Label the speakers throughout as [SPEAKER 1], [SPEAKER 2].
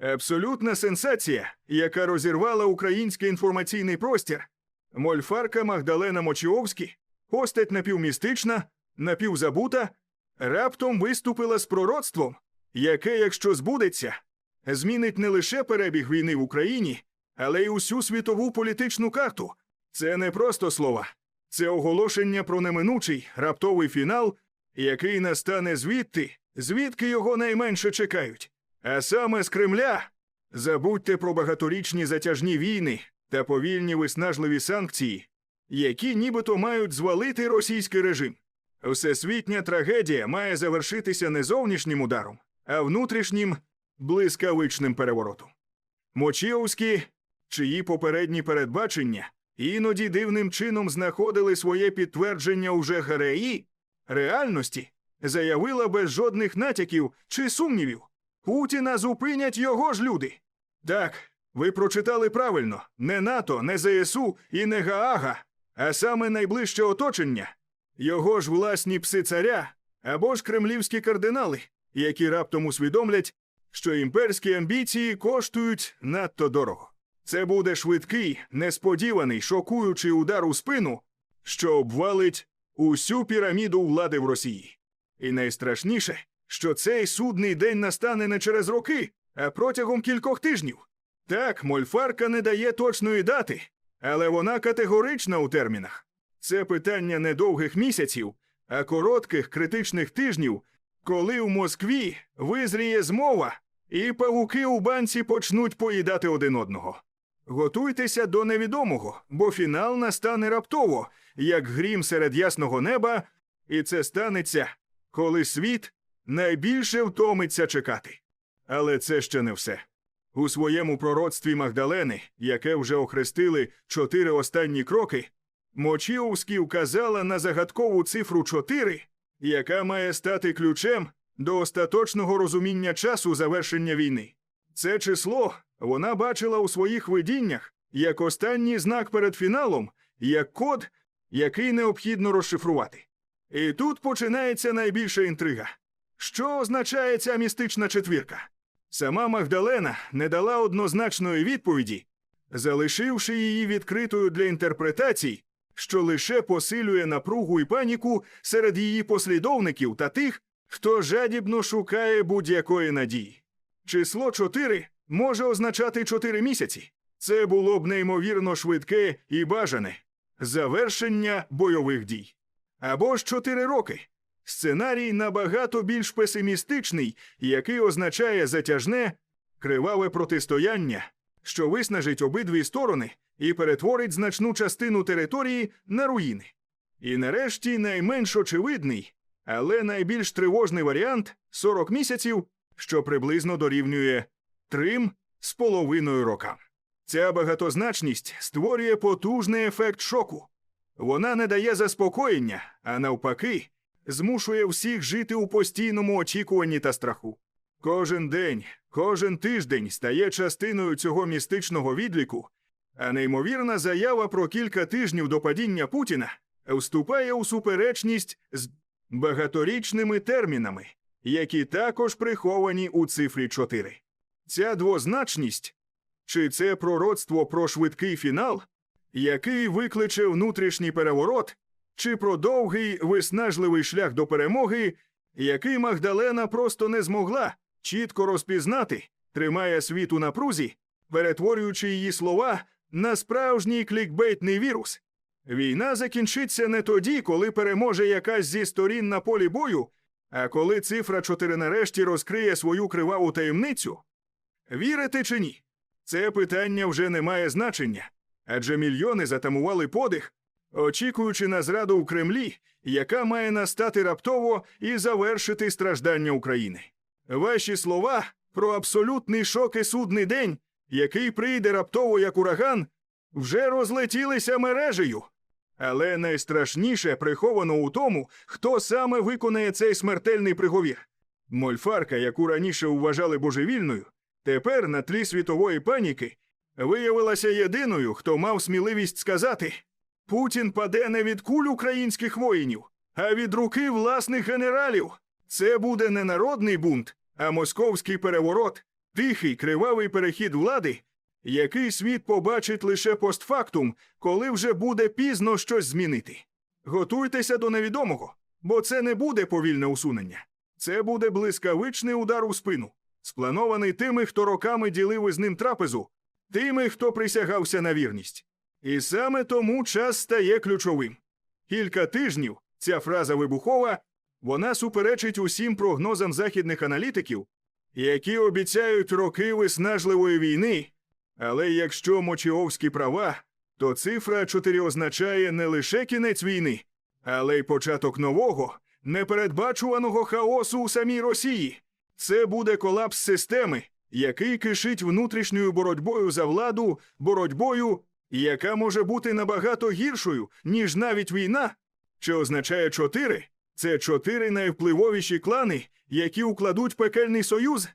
[SPEAKER 1] Абсолютна сенсація, яка розірвала український інформаційний простір. Мольфарка Магдалена Мочіовські, постать напівмістична, напівзабута, раптом виступила з пророцтвом, яке, якщо збудеться, змінить не лише перебіг війни в Україні, але й усю світову політичну карту. Це не просто слова, це оголошення про неминучий раптовий фінал, який настане звідти, звідки його найменше чекають. А саме з Кремля. Забудьте про багаторічні затяжні війни та повільні виснажливі санкції, які нібито мають звалити російський режим. Всесвітня трагедія має завершитися не зовнішнім ударом, а внутрішнім блискавичним переворотом. Мочіовські, чиї попередні передбачення іноді дивним чином знаходили своє підтвердження уже ГРІ, реальності заявила без жодних натяків чи сумнівів. Путіна зупинять його ж люди. Так, ви прочитали правильно: не НАТО, не ЗСУ і не Гаага, а саме найближче оточення, його ж власні пси царя або ж кремлівські кардинали, які раптом усвідомлять, що імперські амбіції коштують надто дорого. Це буде швидкий, несподіваний, шокуючий удар у спину, що обвалить усю піраміду влади в Росії. І найстрашніше, що цей судний день настане не через роки, а протягом кількох тижнів. Так, мольфарка не дає точної дати, але вона категорична у термінах. Це питання не довгих місяців, а коротких критичних тижнів, коли в Москві визріє змова, і павуки у банці почнуть поїдати один одного. Готуйтеся до невідомого, бо фінал настане раптово, як грім серед ясного неба, і це станеться, коли світ найбільше втомиться чекати. Але це ще не все. У своєму пророцтві Магдалени, яке вже охрестили чотири останні кроки, Мочіовський вказала на загадкову цифру 4, яка має стати ключем до остаточного розуміння часу завершення війни. Це число вона бачила у своїх видіннях як останній знак перед фіналом, як код, який необхідно розшифрувати. І тут починається найбільша інтрига. Що означає ця містична четвірка? Сама Магдалена не дала однозначної відповіді, залишивши її відкритою для інтерпретацій, що лише посилює напругу і паніку серед її послідовників та тих, хто жадібно шукає будь-якої надії. Число 4 може означати 4 місяці. Це було б неймовірно швидке і бажане завершення бойових дій. Або ж 4 роки. Сценарій набагато більш песимістичний, який означає затяжне, криваве протистояння, що виснажить обидві сторони і перетворить значну частину території на руїни. І нарешті найменш очевидний, але найбільш тривожний варіант 40 місяців, що приблизно дорівнює трим з половиною рокам. Ця багатозначність створює потужний ефект шоку. Вона не дає заспокоєння, а навпаки, змушує всіх жити у постійному очікуванні та страху. Кожен день, кожен тиждень стає частиною цього містичного відліку, а неймовірна заява про кілька тижнів до падіння Путіна вступає у суперечність з багаторічними термінами, які також приховані у цифрі 4. Ця двозначність чи це пророцтво про швидкий фінал, який викличе внутрішній переворот, чи про довгий виснажливий шлях до перемоги, який Магдалена просто не змогла чітко розпізнати, тримає світ у напрузі, перетворюючи її слова на справжній клікбейтний вірус. Війна закінчиться не тоді, коли переможе якась зі сторін на полі бою, а коли цифра 4 нарешті розкриє свою криваву таємницю. Вірите чи ні? Це питання вже не має значення, адже мільйони затамували подих, очікуючи на зраду у Кремлі, яка має настати раптово і завершити страждання України. Ваші слова про абсолютний шок і судний день, який прийде раптово як ураган, вже розлетілися мережею. Але найстрашніше приховано у тому, хто саме виконає цей смертельний приговір. Мольфарка, яку раніше вважали божевільною, тепер на тлі світової паніки виявилася єдиною, хто мав сміливість сказати: Путін паде не від куль українських воїнів, а від руки власних генералів. Це буде не народний бунт, а московський переворот, Тихий, кривавий перехід влади, який світ побачить лише постфактум, коли вже буде пізно щось змінити. Готуйтеся до невідомого, бо це не буде повільне усунення. Це буде блискавичний удар у спину, спланований тими, хто роками ділив із ним трапезу, тими, хто присягався на вірність. І саме тому час стає ключовим. Кілька тижнів ця фраза вибухова, вона суперечить усім прогнозам західних аналітиків, які обіцяють роки виснажливої війни. Але якщо Мочіовські права, то цифра 4 означає не лише кінець війни, але й початок нового, непередбачуваного хаосу у самій Росії. Це буде колапс системи, який кишить внутрішньою боротьбою за владу, боротьбою, яка може бути набагато гіршою, ніж навіть війна. Що означає чотири? Це чотири найвпливовіші клани, які укладуть пекельний союз.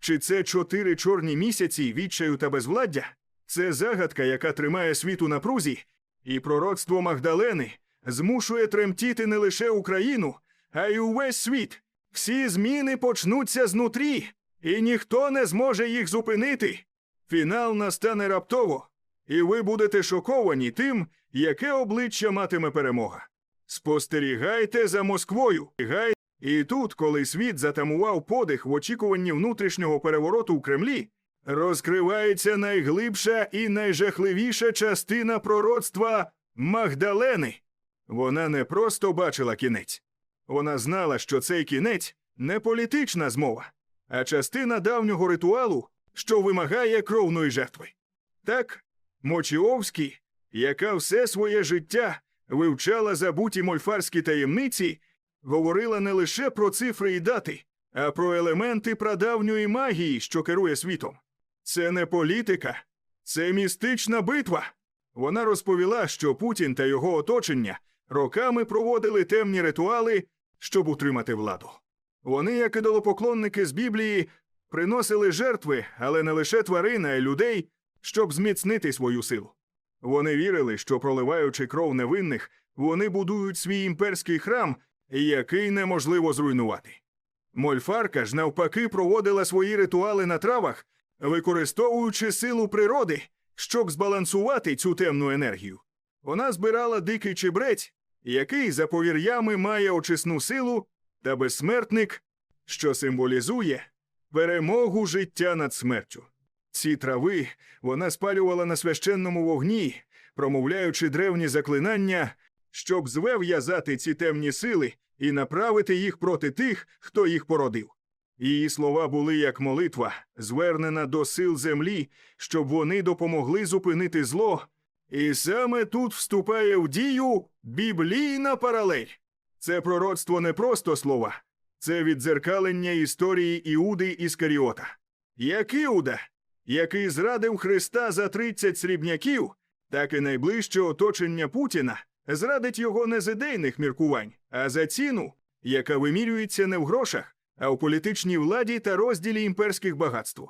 [SPEAKER 1] Чи це чотири чорні місяці відчаю та безвладдя? Це загадка, яка тримає світ у напрузі, і пророцтво Магдалени змушує тремтіти не лише Україну, а й увесь світ. Всі зміни почнуться знутрі, і ніхто не зможе їх зупинити. Фінал настане раптово, і ви будете шоковані тим, яке обличчя матиме перемога. Спостерігайте за Москвою. І тут, коли світ затамував подих в очікуванні внутрішнього перевороту у Кремлі, розкривається найглибша і найжахливіша частина пророцтва Магдалени. Вона не просто бачила кінець. Вона знала, що цей кінець не політична змова, а частина давнього ритуалу, що вимагає кровної жертви. Так, Мочіовський, яка все своє життя вивчала забуті мольфарські таємниці, говорила не лише про цифри і дати, а про елементи прадавньої магії, що керує світом. Це не політика, це містична битва. Вона розповіла, що Путін та його оточення роками проводили темні ритуали, щоб утримати владу. Вони, як ідолопоклонники з Біблії, приносили жертви, але не лише тварин, а й людей, щоб зміцнити свою силу. Вони вірили, що, проливаючи кров невинних, вони будують свій імперський храм, який неможливо зруйнувати. Мольфарка ж навпаки проводила свої ритуали на травах, використовуючи силу природи, щоб збалансувати цю темну енергію. Вона збирала дикий чебрець, який за повір'ями має очисну силу, та безсмертник, що символізує перемогу життя над смертю. Ці трави вона спалювала на священному вогні, промовляючи древні заклинання, щоб звев'язати ці темні сили і направити їх проти тих, хто їх породив. Її слова були як молитва, звернена до сил землі, щоб вони допомогли зупинити зло. І саме тут вступає в дію біблійна паралель. Це пророцтво не просто слова, це віддзеркалення історії Іуди Іскаріота. Як Іуда, який зрадив Христа за 30 срібняків, так і найближче оточення Путіна зрадить його не з ідейних міркувань, а за ціну, яка вимірюється не в грошах, а в політичній владі та розділі імперських багатств.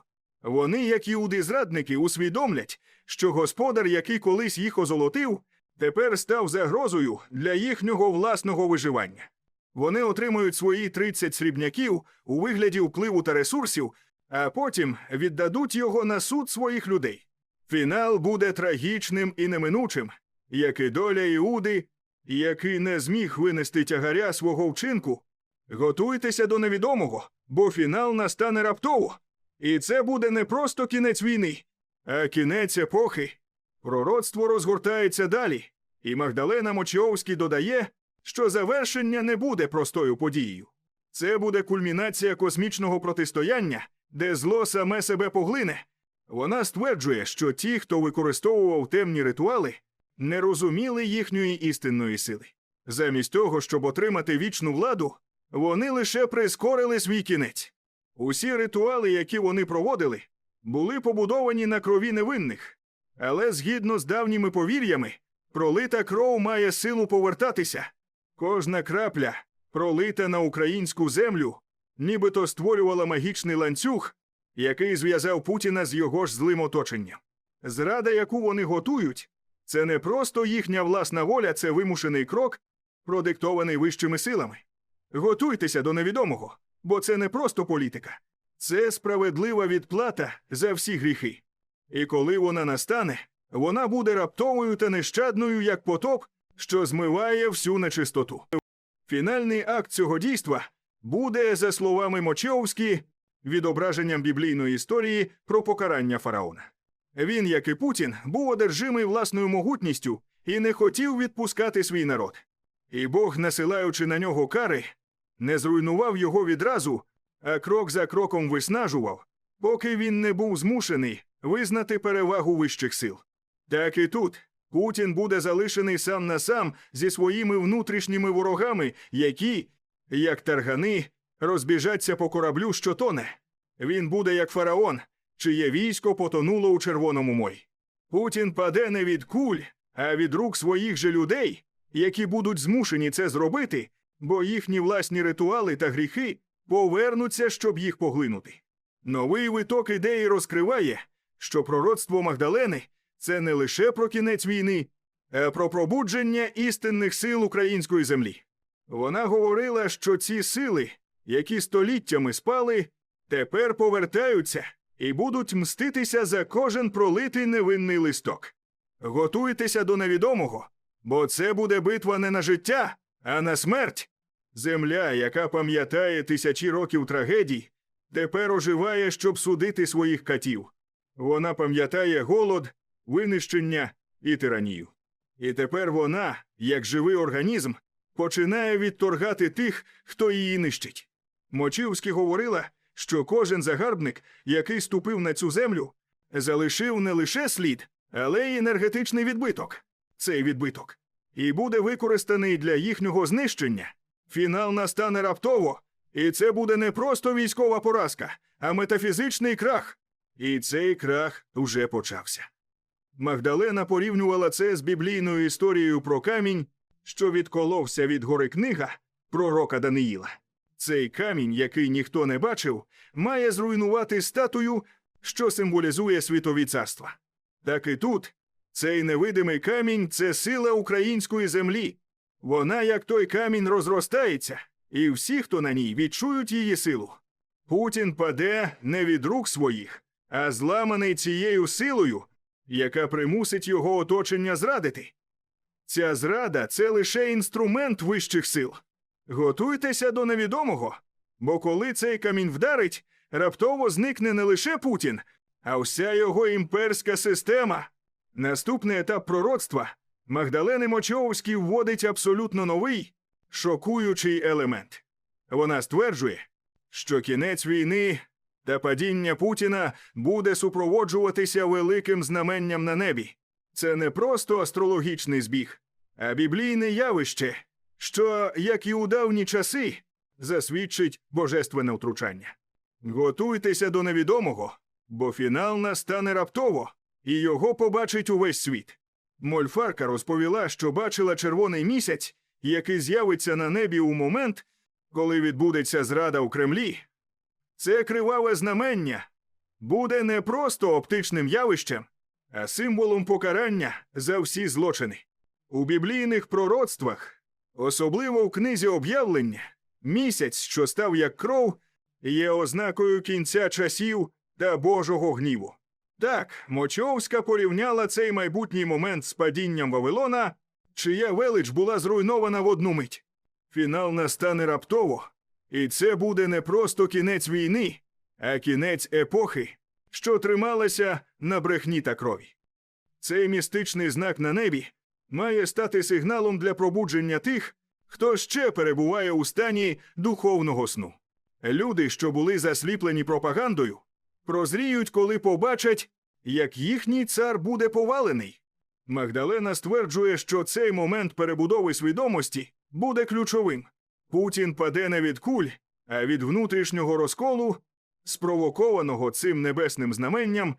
[SPEAKER 1] Вони, як іуди-зрадники, усвідомлять, що господар, який колись їх озолотив, тепер став загрозою для їхнього власного виживання. Вони отримують свої 30 срібняків у вигляді впливу та ресурсів, а потім віддадуть його на суд своїх людей. Фінал буде трагічним і неминучим, як і доля Іуди, який не зміг винести тягаря свого вчинку. Готуйтеся до невідомого, бо фінал настане раптово. І це буде не просто кінець війни, а кінець епохи. Пророцтво розгортається далі, і Магдалена Мочіовський додає, що завершення не буде простою подією. Це буде кульмінація космічного протистояння, де зло саме себе поглине. Вона стверджує, що ті, хто використовував темні ритуали, не розуміли їхньої істинної сили. Замість того, щоб отримати вічну владу, вони лише прискорили свій кінець. Усі ритуали, які вони проводили, були побудовані на крові невинних, але згідно з давніми повір'ями, пролита кров має силу повертатися. Кожна крапля, пролита на українську землю, нібито створювала магічний ланцюг, який зв'язав Путіна з його ж злим оточенням. Зрада, яку вони готують, це не просто їхня власна воля, це вимушений крок, продиктований вищими силами. Готуйтеся до невідомого, бо це не просто політика, Це справедлива відплата за всі гріхи. І коли вона настане, вона буде раптовою та нещадною, як потоп, що змиває всю нечистоту. Фінальний акт цього дійства буде, за словами Мочеовські, відображенням біблійної історії про покарання фараона. Він, як і Путін, був одержимий власною могутністю і не хотів відпускати свій народ. І Бог, насилаючи на нього кари, не зруйнував його відразу, а крок за кроком виснажував, поки він не був змушений визнати перевагу вищих сил. Так і тут Путін буде залишений сам на сам зі своїми внутрішніми ворогами, які, як таргани, розбіжаться по кораблю, що тоне. Він буде як фараон, чиє військо потонуло у Червоному морі. Путін паде не від куль, а від рук своїх же людей, які будуть змушені це зробити, бо їхні власні ритуали та гріхи повернуться, щоб їх поглинути. Новий виток ідеї розкриває, що пророцтво Магдалени це не лише про кінець війни, а про пробудження істинних сил української землі. Вона говорила, що ці сили, які століттями спали, тепер повертаються і будуть мститися за кожен пролитий невинний листок. Готуйтеся до невідомого, бо це буде битва не на життя, а на смерть. Земля, яка пам'ятає тисячі років трагедій, тепер оживає, щоб судити своїх катів. Вона пам'ятає голод, винищення і тиранію. І тепер вона, як живий організм, починає відторгати тих, хто її нищить. Мочівські говорила, що кожен загарбник, який ступив на цю землю, залишив не лише слід, але й енергетичний відбиток. Цей відбиток. І буде використаний для їхнього знищення. Фінал настане раптово, і це буде не просто військова поразка, а метафізичний крах. І цей крах уже почався. Магдалена порівнювала це з біблійною історією про камінь, що відколовся від гори книга пророка Даниїла. Цей камінь, який ніхто не бачив, має зруйнувати статую, що символізує світові царства. Так і тут цей невидимий камінь це сила української землі. Вона, як той камінь, розростається, і всі, хто на ній, відчують її силу. Путін паде не від рук своїх, а зламаний цією силою, яка примусить його оточення зрадити. Ця зрада це лише інструмент вищих сил. Готуйтеся до невідомого, бо коли цей камінь вдарить, раптово зникне не лише Путін, а вся його імперська система. Наступний етап пророцтва Магдалени Мочовський вводить абсолютно новий, шокуючий елемент. Вона стверджує, що кінець війни та падіння Путіна буде супроводжуватися великим знаменням на небі. Це не просто астрологічний збіг, а біблійне явище, що, як і у давні часи, засвідчить божественне втручання. Готуйтеся до невідомого, бо фінал настане раптово, і його побачить увесь світ. Мольфарка розповіла, що бачила червоний місяць, який з'явиться на небі у момент, коли відбудеться зрада у Кремлі. Це криваве знамення буде не просто оптичним явищем, а символом покарання за всі злочини. У біблійних пророцтвах, особливо в книзі об'явлення, місяць, що став як кров, є ознакою кінця часів та Божого гніву. Так, Мочовська порівняла цей майбутній момент з падінням Вавилона, чия велич була зруйнована в одну мить. Фінал настане раптово, і це буде не просто кінець війни, а кінець епохи, що трималася на брехні та крові. Цей містичний знак на небі має стати сигналом для пробудження тих, хто ще перебуває у стані духовного сну. Люди, що були засліплені пропагандою, прозріють, коли побачать, як їхній цар буде повалений. Магдалена стверджує, що цей момент перебудови свідомості буде ключовим. Путін паде не від куль, а від внутрішнього розколу, спровокованого цим небесним знаменням,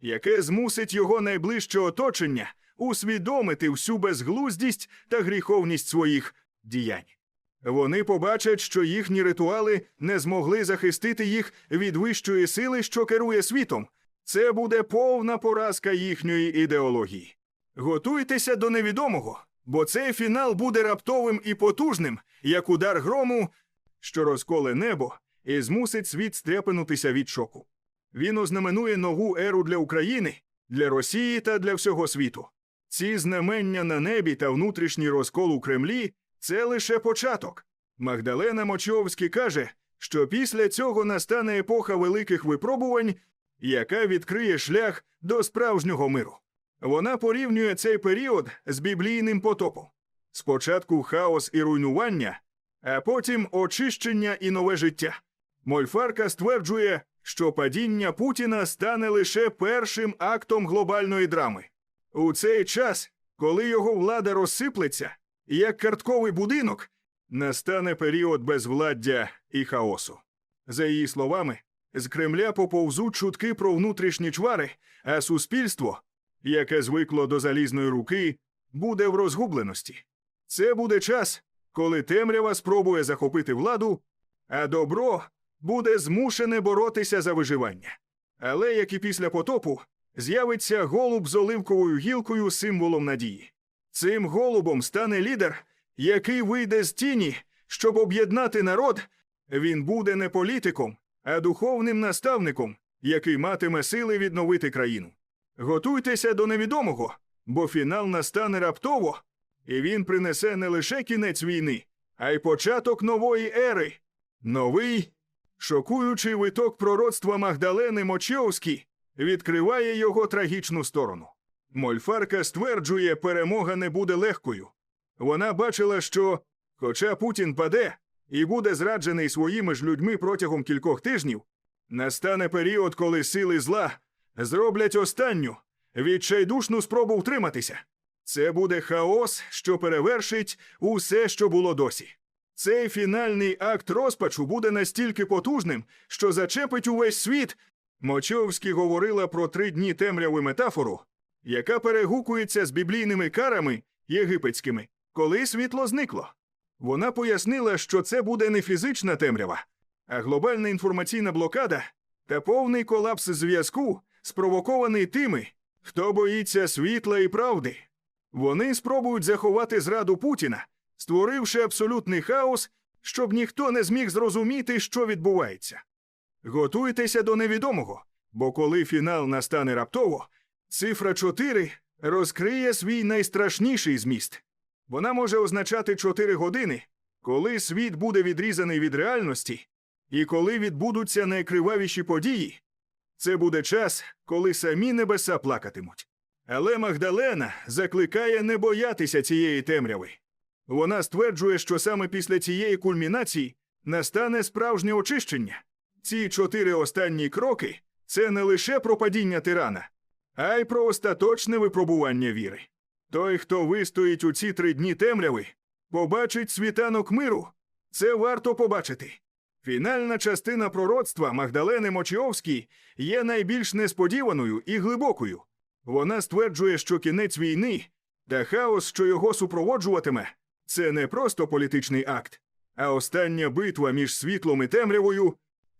[SPEAKER 1] яке змусить його найближче оточення усвідомити всю безглуздість та гріховність своїх діянь. Вони побачать, що їхні ритуали не змогли захистити їх від вищої сили, що керує світом. Це буде повна поразка їхньої ідеології. Готуйтеся до невідомого, бо цей фінал буде раптовим і потужним, як удар грому, що розколе небо і змусить світ стрепенутися від шоку. Він ознаменує нову еру для України, для Росії та для всього світу. Ці знамення на небі та внутрішній розкол у Кремлі це лише початок. Магдалена Мочовський каже, що після цього настане епоха великих випробувань, яка відкриє шлях до справжнього миру. Вона порівнює цей період з біблійним потопом. Спочатку хаос і руйнування, а потім очищення і нове життя. Мольфарка стверджує, що падіння Путіна стане лише першим актом глобальної драми. У цей час, коли його влада розсиплеться, як картковий будинок, настане період безвладдя і хаосу. За її словами, з Кремля поповзуть чутки про внутрішні чвари, а суспільство, яке звикло до залізної руки, буде в розгубленості. Це буде час, коли темрява спробує захопити владу, а добро буде змушене боротися за виживання. Але, як і після потопу, з'явиться голуб з оливковою гілкою символом надії. Цим голубом стане лідер, який вийде з тіні, щоб об'єднати народ. Він буде не політиком, а духовним наставником, який матиме сили відновити країну. Готуйтеся до невідомого, бо фінал настане раптово, і він принесе не лише кінець війни, а й початок нової ери. Новий, шокуючий виток пророцтва Магдалени Мочовській відкриває його трагічну сторону. Мольфарка стверджує, перемога не буде легкою. Вона бачила, що, хоча Путін паде і буде зраджений своїми ж людьми протягом кількох тижнів, настане період, коли сили зла зроблять останню відчайдушну спробу втриматися. Це буде хаос, що перевершить усе, що було досі. Цей фінальний акт розпачу буде настільки потужним, що зачепить увесь світ. Мочовський говорила про три дні темряви метафору, яка перегукується з біблійними карами єгипетськими, коли світло зникло. Вона пояснила, що це буде не фізична темрява, а глобальна інформаційна блокада та повний колапс зв'язку, спровокований тими, хто боїться світла і правди. Вони спробують заховати зраду Путіна, створивши абсолютний хаос, щоб ніхто не зміг зрозуміти, що відбувається. Готуйтеся до невідомого, бо коли фінал настане раптово, цифра 4 розкриє свій найстрашніший зміст. Вона може означати 4 години, коли світ буде відрізаний від реальності, і коли відбудуться найкривавіші події. Це буде час, коли самі небеса плакатимуть. Але Магдалена закликає не боятися цієї темряви. Вона стверджує, що саме після цієї кульмінації настане справжнє очищення. Ці чотири останні кроки це не лише про падіння тирана, а й про остаточне випробування віри. Той, хто вистоїть у ці три дні темряви, побачить світанок миру. Це варто побачити. Фінальна частина пророцтва Магдалени Мочіовській є найбільш несподіваною і глибокою. Вона стверджує, що кінець війни та хаос, що його супроводжуватиме, це не просто політичний акт, а остання битва між світлом і темрявою,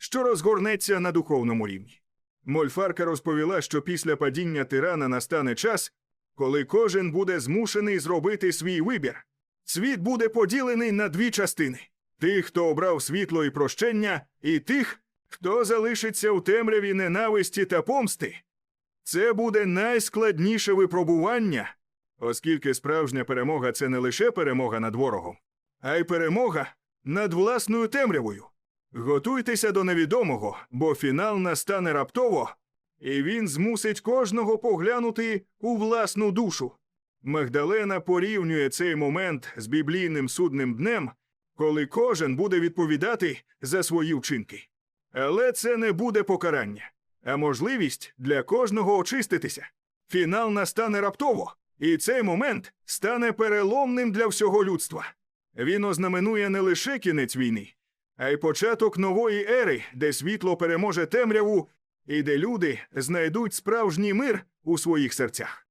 [SPEAKER 1] що розгорнеться на духовному рівні. Мольфарка розповіла, що після падіння тирана настане час, коли кожен буде змушений зробити свій вибір. Світ буде поділений на дві частини: тих, хто обрав світло і прощення, і тих, хто залишиться у темряві ненависті та помсти. Це буде найскладніше випробування, оскільки справжня перемога це не лише перемога над ворогом, а й перемога над власною темрявою. Готуйтеся до невідомого, бо фінал настане раптово, і він змусить кожного поглянути у власну душу. Магдалена порівнює цей момент з біблійним судним днем, коли кожен буде відповідати за свої вчинки. Але це не буде покарання, а можливість для кожного очиститися. Фінал настане раптово, і цей момент стане переломним для всього людства. Він ознаменує не лише кінець війни, а й початок нової ери, де світло переможе темряву і де люди знайдуть справжній мир у своїх серцях.